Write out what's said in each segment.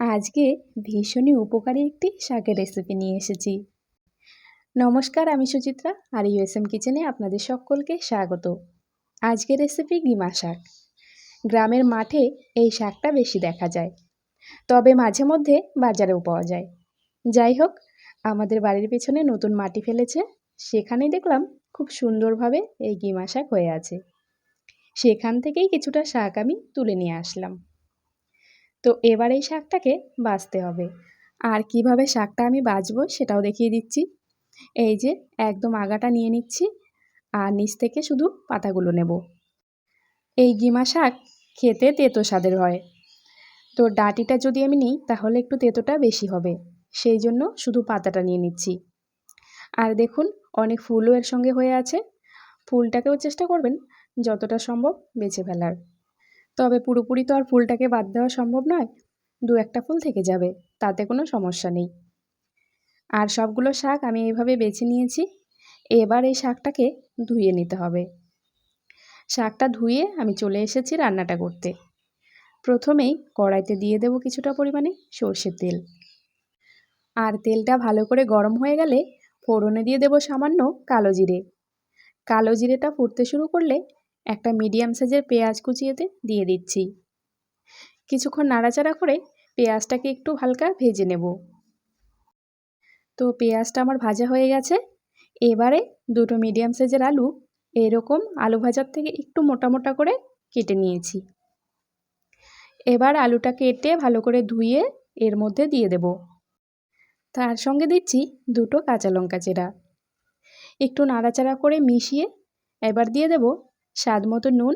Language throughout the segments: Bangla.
আজকে ভীষণই উপকারী একটি শাকের রেসিপি নিয়ে এসেছি। নমস্কার, আমি সুচিত্রা আর ইউএসএম কিচেনে আপনাদের সকলকে স্বাগত। আজকের রেসিপি গিমা শাক। গ্রামের মাঠে এই শাকটা বেশি দেখা যায়, তবে মাঝে মধ্যে বাজারেও পাওয়া যায়। যাই হোক, আমাদের বাড়ির পেছনে নতুন মাটি ফেলেছে, সেখানেই দেখলাম খুব সুন্দরভাবে এই গিমা শাক হয়ে আছে। সেখান থেকেই কিছুটা শাক আমি তুলে নিয়ে আসলাম। তো এবার এই শাকটাকে বাছতে হবে। আর কীভাবে শাকটা আমি বাছবো সেটাও দেখিয়ে দিচ্ছি। এই যে একদম আগাটা নিয়ে নিচ্ছি আর নিচ থেকে শুধু পাতাগুলো নেব। এই গিমা শাক খেতে তেতো স্বাদের হয়। তো ডাটিটা যদি আমি নিই তাহলে একটু তেতোটা বেশি হবে। সেই জন্য শুধু পাতাটা নিয়ে নিচ্ছি। আর দেখুন অনেক ফুলও এর সঙ্গে হয়ে আছে। ফুলটাকেও চেষ্টা করবেন যতটা সম্ভব বেছে ফেলার। তবে পুরোপুরি তো আর ফুলটাকে বাদ দেওয়া সম্ভব নয়। দু একটা ফুল থেকে যাবে, তাতে কোনো সমস্যা নেই। আর সবগুলো শাক আমি এইভাবে বেছে নিয়েছি। এবার এই শাকটাকে ধুয়ে নিতে হবে। শাকটা ধুয়ে আমি চলে এসেছি রান্নাটা করতে। প্রথমেই কড়াইতে দিয়ে দেব কিছুটা পরিমাণে সর্ষের তেল। আর তেলটা ভালো করে গরম হয়ে গেলে ফোড়নে দিয়ে দেব সামান্য কালো জিরে। কালো জিরেটা ফুটতে শুরু করলে একটা মিডিয়াম সাইজের পেঁয়াজ কুচিয়েতে দিয়ে দিচ্ছি। কিছুক্ষণ নাড়াচাড়া করে পেঁয়াজটাকে একটু হালকা ভেজে নেব। তো পেঁয়াজটা আমার ভাজা হয়ে গেছে। এবারে দুটো মিডিয়াম সাইজের আলু এরকম আলু ভাজার থেকে একটু মোটা মোটা করে কেটে নিয়েছি। এবার আলুটা কেটে ভালো করে ধুয়ে এর মধ্যে দিয়ে দেব। তার সঙ্গে দিচ্ছি দুটো কাঁচা লঙ্কা চেরা। একটু নাড়াচাড়া করে মিশিয়ে এবার দিয়ে দেব স্বাদ মতো নুন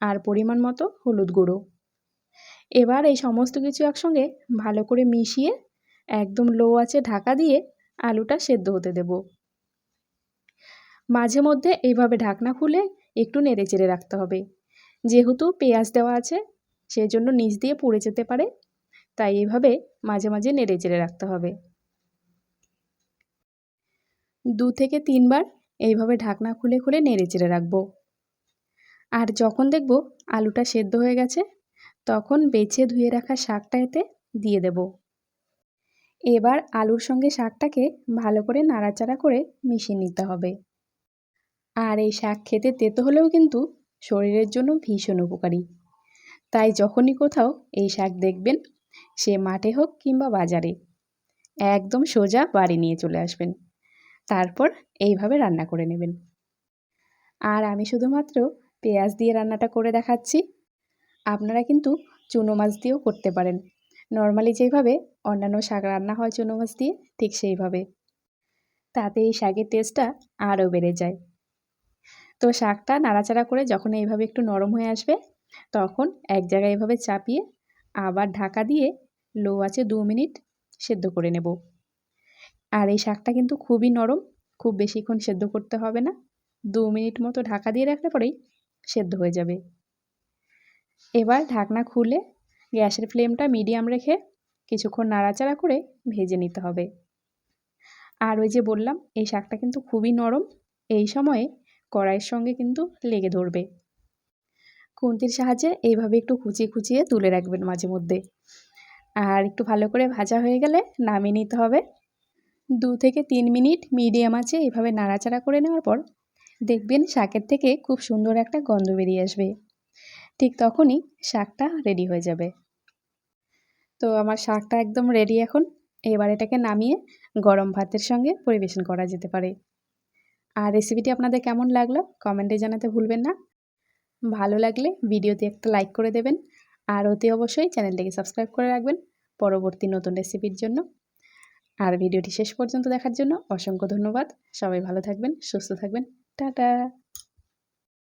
আর পরিমাণ মতো হলুদ গুঁড়ো। এবার এই সমস্ত কিছু একসঙ্গে ভালো করে মিশিয়ে একদম লো আছে ঢাকা দিয়ে আলুটা সেদ্ধ হতে দেব। মাঝে মধ্যে এইভাবে ঢাকনা খুলে একটু নেড়ে চেড়ে রাখতে হবে। যেহেতু পেঁয়াজ দেওয়া আছে সেই জন্য নিচ দিয়ে পুড়ে যেতে পারে, তাই এইভাবে মাঝে মাঝে নেড়ে চেড়ে রাখতে হবে। দু থেকে তিনবার এইভাবে ঢাকনা খুলে খুলে নেড়ে চেড়ে রাখব। আর যখন দেখব আলুটা সেদ্ধ হয়ে গেছে, তখন বেছে ধুয়ে রাখা শাকটা এতে দিয়ে দেব। এবার আলুর সঙ্গে শাকটাকে ভালো করে নাড়াচাড়া করে মিশিয়ে নিতে হবে। আর এই শাক খেতে তেতো হলেও কিন্তু শরীরের জন্য ভীষণ উপকারী। তাই যখনই কোথাও এই শাক দেখবেন, সে মাঠে হোক কিংবা বাজারে, একদম সোজা বাড়ি নিয়ে চলে আসবেন। তারপর এইভাবে রান্না করে নেবেন। আর আমি শুধুমাত্র পেঁয়াজ দিয়ে রান্নাটা করে দেখাচ্ছি। আপনারা কিন্তু চুনো মাছ দিয়েও করতে পারেন। নর্মালি যেভাবে অন্যান্য শাক রান্না হয় চুনো মাছ দিয়ে, ঠিক সেইভাবে। তাতে এই শাকের টেস্টটা আরও বেড়ে যায়। তো শাকটা নাড়াচাড়া করে যখন এইভাবে একটু নরম হয়ে আসবে, তখন এক জায়গায় এভাবে চাপিয়ে আবার ঢাকা দিয়ে লো আছে দু মিনিট সেদ্ধ করে নেব। আর এই শাকটা কিন্তু খুবই নরম, খুব বেশিক্ষণ সেদ্ধ করতে হবে না। দু মিনিট মতো ঢাকা দিয়ে রাখলে পরেই সেদ্ধ হয়ে যাবে। এবার ঢাকনা খুলে গ্যাসের ফ্লেমটা মিডিয়াম রেখে কিছুক্ষণ নাড়াচাড়া করে ভেজে নিতে হবে। আর ওই যে বললাম, এই শাকটা কিন্তু খুবই নরম, এই সময়ে কড়াইয়ের সঙ্গে কিন্তু লেগে ধরবে। খুন্তির সাহায্যে এইভাবে একটু কুচিয়ে কুচিয়ে তুলে রাখবেন মাঝে মধ্যে। আর একটু ভালো করে ভাজা হয়ে গেলে নামিয়ে নিতে হবে। দু থেকে তিন মিনিট মিডিয়াম আছে এইভাবে নাড়াচাড়া করে নেওয়ার পর দেখবেন শাকের থেকে খুব সুন্দর একটা গন্ধ বেরিয়ে আসবে। ঠিক তখনই শাকটা রেডি হয়ে যাবে। তো আমার শাকটা একদম রেডি এখন। এবার এটাকে নামিয়ে গরম ভাতের সঙ্গে পরিবেশন করা যেতে পারে। আর রেসিপিটি আপনাদের কেমন লাগল কমেন্টে জানাতে ভুলবেন না। ভালো লাগলে ভিডিওতে একটা লাইক করে দেবেন। আর অতি অবশ্যই চ্যানেলটিকে সাবস্ক্রাইব করে রাখবেন পরবর্তী নতুন রেসিপির জন্য। আর ভিডিওটি শেষ পর্যন্ত দেখার জন্য অসংখ্য ধন্যবাদ। সবাই ভালো থাকবেন, সুস্থ থাকবেন। 大概